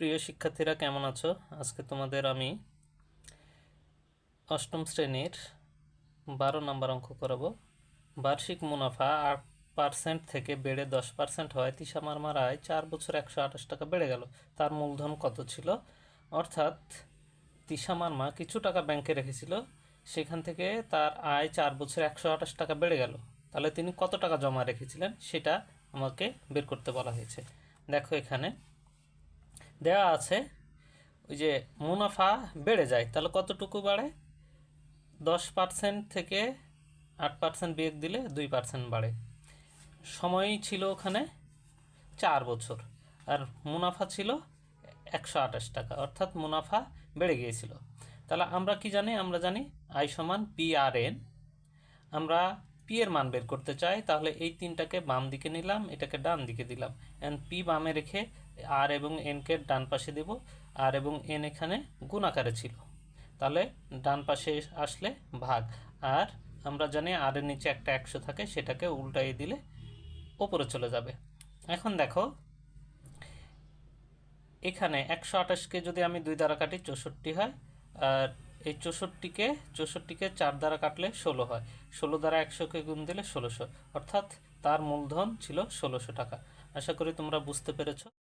প্রিয় শিক্ষার্থীরা, কেমন আছো? আজকে তোমাদের আমি অষ্টম শ্রেণির বারো নম্বর অঙ্ক করাবো। বার্ষিক মুনাফা আট পার্সেন্ট থেকে বেড়ে দশ পার্সেন্ট হয়। তিশা মারমার আয় চার বছর একশো আঠাশ টাকা বেড়ে গেল। তার মূলধন কত ছিল? অর্থাৎ তিশা মারমা কিছু টাকা ব্যাংকে রেখেছিল। সেখান থেকে তার আয় চার বছর একশো আঠাশ টাকা বেড়ে গেল। তাহলে তিনি কত টাকা জমা রেখেছিলেন? সেটা আমাকে বের করতে বলা হয়েছে। দেখো এখানে। দেওয়া আছে, ওই যে মুনাফা বেড়ে যায়, তাহলে কতটুকু বাড়ে? দশ পার্সেন্ট থেকে আট পার্সেন্ট বিয়োগ দিলে দুই পার্সেন্ট বাড়ে। সময় ছিল ওখানে চার বছর, আর মুনাফা ছিল একশো আঠাশ টাকা, অর্থাৎ মুনাফা বেড়ে গিয়েছিল। তাহলে আমরা কি জানি? আমরা জানি আই সমান পি আর এন। আমরা পি এর মান বের করতে চাই, তাহলে এই তিনটাকে বাম দিকে নিলাম, এটাকে ডান দিকে দিলাম। এন্ড পি বামে রেখে আর এবং এনকে ডান পাশে দেব, আর এবং এন এখানে গুণ আকারে ছিল। তাহলে ডান পাশে আসলে ভাগ। আর আমরা জানি আর এর নিচে একটা একশো থাকে, সেটাকে উল্টাই দিলে ওপরে চলে যাবে। এখন দেখো, এখানে একশো আঠাশকে যদি আমি দুই দ্বারা কাটি, চৌষট্টি হয়। আর এই চৌষট্টিকে চৌষট্টিকে চার দ্বারা কাটলে ষোলো হয়। ষোলো দ্বারা একশোকে গুণ দিলে ষোলোশো। অর্থাৎ তার মূলধন ছিল ষোলোশো টাকা। আশা করি তোমরা বুঝতে পেরেছ।